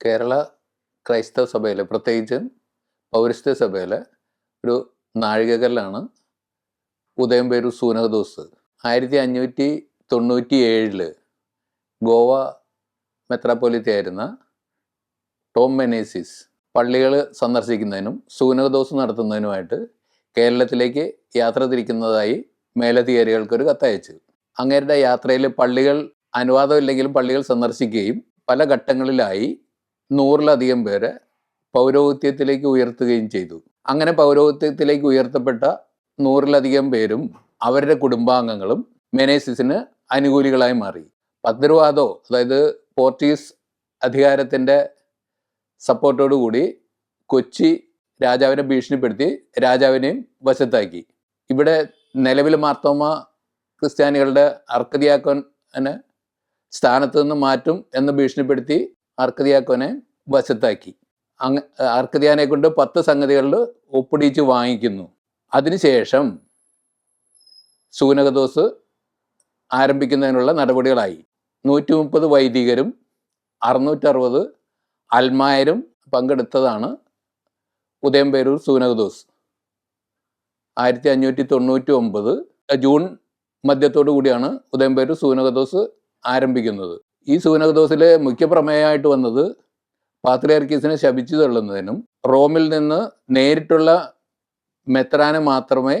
കേരള ക്രൈസ്തവ സഭയിൽ പ്രത്യേകിച്ച് പൗരസ്ത്യ സഭയിലെ ഒരു നാഴികകല്ലാണ് ഉദയം ഉദയംപേരൂർ സൂനഹദോസ് ആയിരത്തി അഞ്ഞൂറ്റി തൊണ്ണൂറ്റി ഏഴിൽ ഗോവ മെത്രാപ്പൊലിത്തയായിരുന്ന ടോം മെനേസിസ് പള്ളികൾ സന്ദർശിക്കുന്നതിനും സൂനകദോസ് നടത്തുന്നതിനുമായിട്ട് കേരളത്തിലേക്ക് യാത്ര തിരിക്കുന്നതായി മേലധികാരികൾക്കൊരു കത്തയച്ചു. അങ്ങേരുടെ യാത്രയിൽ പള്ളികൾ അനുവാദമില്ലെങ്കിലും പള്ളികൾ സന്ദർശിക്കുകയും പല ഘട്ടങ്ങളിലായി നൂറിലധികം പേരെ പൗരോഹിത്യത്തിലേക്ക് ഉയർത്തുകയും ചെയ്തു. അങ്ങനെ പൗരോഹിത്യത്തിലേക്ക് ഉയർത്തപ്പെട്ട നൂറിലധികം പേരും അവരുടെ കുടുംബാംഗങ്ങളും മെനേസിസിന് അനുകൂലികളായി മാറി. പത്രവാദോ അതായത് പോർച്ചുഗീസ് അധികാരത്തിന്റെ സപ്പോർട്ടോടുകൂടി കൊച്ചി രാജാവിനെ ഭീഷണിപ്പെടുത്തി രാജാവിനെയും വശത്താക്കി. ഇവിടെ നിലവിൽ മാർത്തോമ ക്രിസ്ത്യാനികളുടെ അർക്കതിയാക്കോനെ സ്ഥാനത്ത് നിന്ന് മാറ്റും എന്ന് ഭീഷണിപ്പെടുത്തി അർക്കതിയാക്കോനെ വശത്താക്കി. അങ്ങ് അർക്കതിയാനെ കൊണ്ട് പത്ത് സംഗതികളിൽ ഒപ്പിടിച്ച് വാങ്ങിക്കുന്നു. അതിനുശേഷം സൂനകദോസ് ആരംഭിക്കുന്നതിനുള്ള നടപടികളായി. നൂറ്റി മുപ്പത് വൈദികരും അറുന്നൂറ്ററുപത് അൽമായരും പങ്കെടുത്തതാണ് ഉദയംപേരൂർ സൂനകദോസ്. ആയിരത്തി അഞ്ഞൂറ്റി തൊണ്ണൂറ്റി ഒമ്പത് ജൂൺ മധ്യത്തോടു കൂടിയാണ് ഉദയംപേരൂർ സൂനകദോസ് ആരംഭിക്കുന്നത്. ഈ സൂനകദോസിലെ മുഖ്യ പ്രമേയമായിട്ട് വന്നത് പാത്രിയാർക്കീസിനെ ശപിച്ചു തള്ളുന്നതിനും റോമിൽ നിന്ന് നേരിട്ടുള്ള മെത്രാനെ മാത്രമേ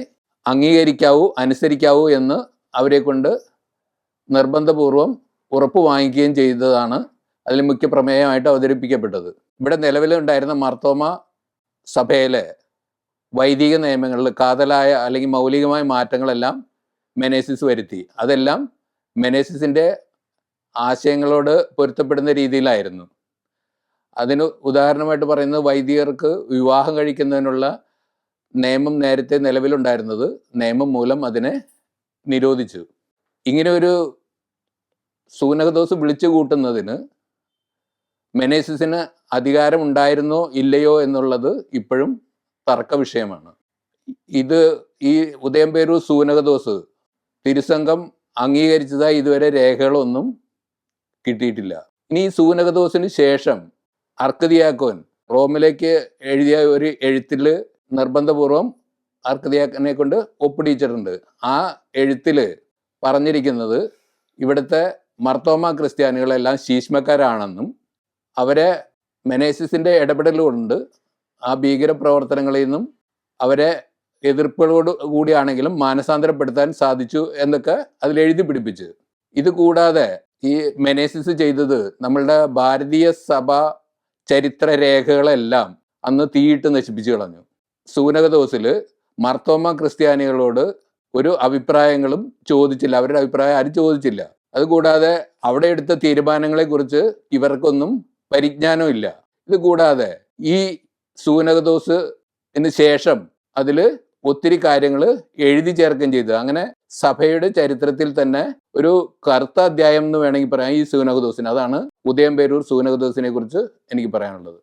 അംഗീകരിക്കാവൂ അനുസരിക്കാവൂ എന്ന് അവരെ കൊണ്ട് നിർബന്ധപൂർവം ഉറപ്പ് വാങ്ങിക്കുകയും ചെയ്തതാണ് അതിൽ മുഖ്യ പ്രമേയമായിട്ട് അവതരിപ്പിക്കപ്പെട്ടത്. ഇവിടെ നിലവിലുണ്ടായിരുന്ന മർത്തോമ സഭയിലെ വൈദിക നിയമങ്ങളിൽ കാതലായ അല്ലെങ്കിൽ മൗലികമായ മാറ്റങ്ങളെല്ലാം മെനേസിസ് വരുത്തി. അതെല്ലാം മെനേസിസിന്റെ ആശയങ്ങളോട് പൊരുത്തപ്പെടുന്ന രീതിയിലായിരുന്നു. അതിന് ഉദാഹരണമായിട്ട് പറയുന്നത് വൈദികർക്ക് വിവാഹം കഴിക്കുന്നതിനുള്ള നിയമം നേരത്തെ നിലവിലുണ്ടായിരുന്നത് നിയമം മൂലം അതിനെ നിരോധിച്ചു. ഇങ്ങനെ ഒരു സൂനകദോസ് വിളിച്ചു കൂട്ടുന്നതിന് മെനേസിസിന് അധികാരമുണ്ടായിരുന്നോ ഇല്ലയോ എന്നുള്ളത് ഇപ്പോഴും തർക്ക വിഷയമാണ്. ഇത് ഈ ഉദയംപേരൂർ സൂനകദോസ് തിരുസംഘം അംഗീകരിച്ചതായി ഇതുവരെ രേഖകളൊന്നും കിട്ടിയിട്ടില്ല. ഇനി സൂനകദോസിന് ശേഷം അർക്കതിയാക്കോൻ റോമിലേക്ക് എഴുതിയ ഒരു എഴുത്തിൽ നിർബന്ധപൂർവം അർക്കതിയാക്കനെ കൊണ്ട് ഒപ്പിടിച്ചിട്ടുണ്ട്. ആ എഴുത്തിൽ പറഞ്ഞിരിക്കുന്നത് ഇവിടുത്തെ മർത്തോമ ക്രിസ്ത്യാനികളെല്ലാം ശീഷ്മക്കാരാണെന്നും അവരെ മെനേസിസിന്റെ ഇടപെടൽ കൊണ്ട് ആ ഭീകര പ്രവർത്തനങ്ങളിൽ നിന്നും അവരെ എതിർപ്പുകളോട് കൂടിയാണെങ്കിലും മാനസാന്തരപ്പെടുത്താൻ സാധിച്ചു എന്നൊക്കെ അതിൽ എഴുതി പിടിപ്പിച്ച്. ഇത് കൂടാതെ ഈ മെനേസിസ് ചെയ്തത് നമ്മളുടെ ഭാരതീയ സഭ ചരിത്ര രേഖകളെല്ലാം അന്ന് തീയിട്ട് നശിപ്പിച്ചു കളഞ്ഞു. സൂനകദോസിൽ മർത്തോമ ക്രിസ്ത്യാനികളോട് ഒരു അഭിപ്രായങ്ങളും ചോദിച്ചില്ല. അവരുടെ അഭിപ്രായം ആരും ചോദിച്ചില്ല. അതുകൂടാതെ അവിടെ എടുത്ത തീരുമാനങ്ങളെ കുറിച്ച് ഇവർക്കൊന്നും പരിജ്ഞാനമില്ല ഇത് കൂടാതെ ഈ സൂനകദോസ് ശേഷം അതിൽ ഒത്തിരി കാര്യങ്ങൾ എഴുതി ചേർക്കുകയും ചെയ്തു. അങ്ങനെ സഭയുടെ ചരിത്രത്തിൽ തന്നെ ഒരു കറുത്ത അധ്യായം എന്ന് വേണമെങ്കിൽ പറയാം. ഈ സൂനകദോസിന് അതാണ് ഉദയംപേരൂർ സൂനകദോസിനെ കുറിച്ച് എനിക്ക് പറയാനുള്ളത്.